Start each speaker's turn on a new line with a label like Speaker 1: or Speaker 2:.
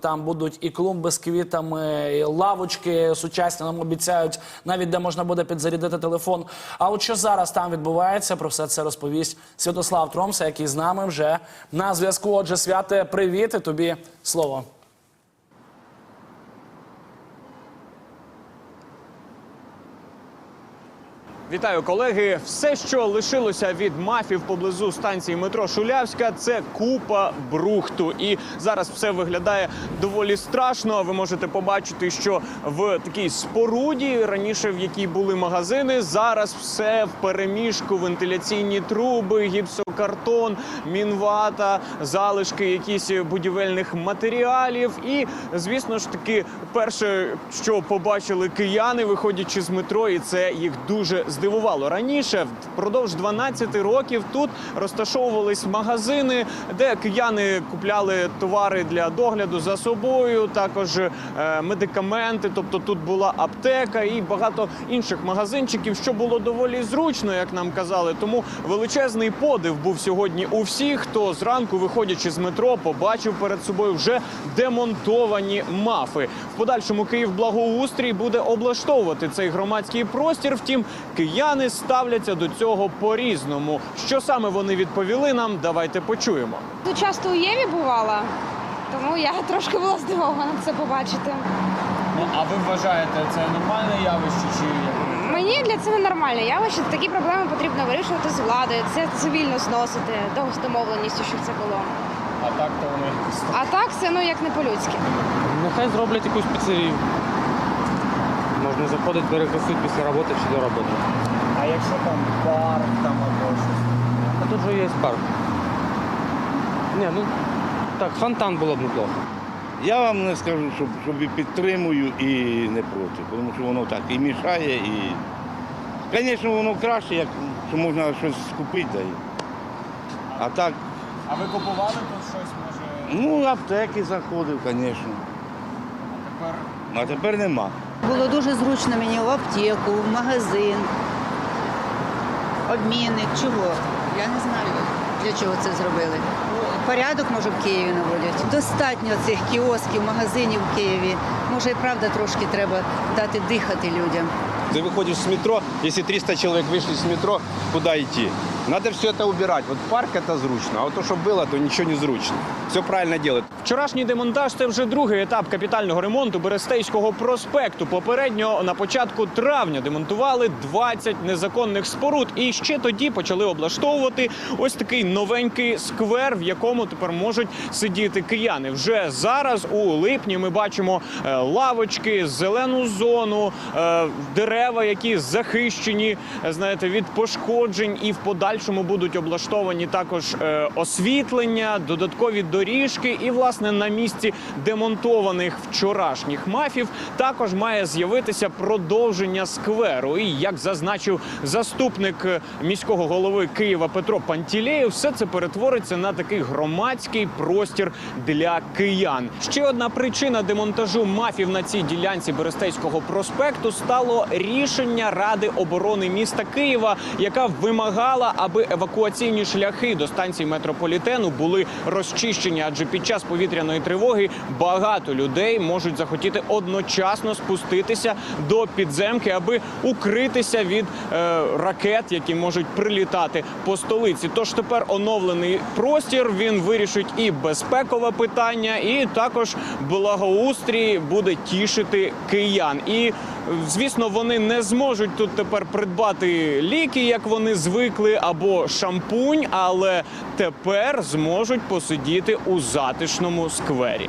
Speaker 1: Там будуть і клумби з квітами, і лавочки сучасні нам обіцяють, навіть де можна буде підзарядити телефон. А от що зараз там відбувається, про все це розповість Святослав Тромса, який з нами вже на зв'язку. Отже, святе, привіт, і тобі слово.
Speaker 2: Вітаю, колеги. Все, що лишилося від мафів поблизу станції метро Шулявська, це купа брухту. І зараз все виглядає доволі страшно. Ви можете побачити, що в такій споруді, раніше в якій були магазини, зараз все в переміжку, вентиляційні труби, гіпсокартон, мінвата, залишки якісь будівельних матеріалів. І, звісно ж таки, перше, що побачили кияни, виходячи з метро, і це їх дуже здивувало. Раніше, впродовж 12 років, тут розташовувались магазини, де кияни купляли товари для догляду за собою, також е, медикаменти. Тобто тут була аптека і багато інших магазинчиків, що було доволі зручно, як нам казали. Тому величезний подив був сьогодні у всіх, хто зранку, виходячи з метро, побачив перед собою вже демонтовані мафи. В подальшому Київ благоустрій буде облаштовувати цей громадський простір. Втім, кияни ставляться до цього по-різному. Що саме вони відповіли нам? Давайте почуємо.
Speaker 3: Тут часто у Єві бувала, тому я трошки була здивована це побачити.
Speaker 2: Ну а ви вважаєте це нормальне явище чи як?
Speaker 3: Мені для цього нормальне явище. Такі проблеми потрібно вирішувати з владою. Це цивільно зносити до домовленістю, щоб це було.
Speaker 2: А так то вони
Speaker 3: А так це ну як не по-людськи.
Speaker 4: Нехай зроблять якусь піцерію. Можна заходити, перекусити після роботи чи до роботи.
Speaker 2: А якщо там парк там або щось?
Speaker 4: А тут же є парк. Ні, ну так, фонтан було б неплохо.
Speaker 5: Я вам не скажу, що, щоб і підтримую, і не проти, тому що воно так і мішає, і. Звісно, воно краще, як що можна щось скупити. да А так,
Speaker 2: А ви купували тут щось? Може
Speaker 5: ну, аптеки заходив, звісно.
Speaker 2: А тепер
Speaker 5: А тепер нема.
Speaker 6: Було дуже зручно мені в аптеку, в магазин, обмінник. Чого? Я не знаю, для чого це зробили. Порядок, може, в Києві наводять. Достатньо цих кіосків, магазинів в Києві. Може, і правда трошки треба дати дихати людям.
Speaker 7: Ты выходишь с метро, если 300 человек вышли с метро, куда идти? Надо все это убирать. Вот парк это зручно, а вот то, что было, то ничего не зручно. Все правильно делают.
Speaker 2: Вчорашній демонтаж це вже другий етап капітального ремонту Берестейського проспекту. Попередньо на початку травня демонтували 20 незаконних споруд, і ще тоді почали облаштовувати ось такий новенький сквер, в якому тепер можуть сидіти кияни. Вже зараз у липні ми бачимо е, лавочки, зелену зону, е, дерева, які захищені, е, знаєте, від пошкоджень, і в подальшому будуть облаштовані також е, освітлення, додаткові доріжки. І власне на місці демонтованих вчорашніх мафів також має з'явитися продовження скверу. І як зазначив заступник е, міського голови Києва Петро Пантілеєв, все це перетвориться на такий громадський простір для киян. Ще одна причина демонтажу мафів на цій ділянці Берестейського проспекту стало рішення Ради оборони міста Києва, яка вимагала, аби евакуаційні шляхи до станції метрополітену були розчищені, адже під час повітряної тривоги багато людей можуть захотіти одночасно спуститися до підземки, аби укритися від е, ракет, які можуть прилітати по столиці. Тож тепер оновлений простір він вирішить і безпекове питання, і також благоустрій буде тішити киян. І звісно, вони не зможуть тут тепер придбати ліки, як вони звикли, або шампунь, але тепер зможуть посидіти у затишному сквері.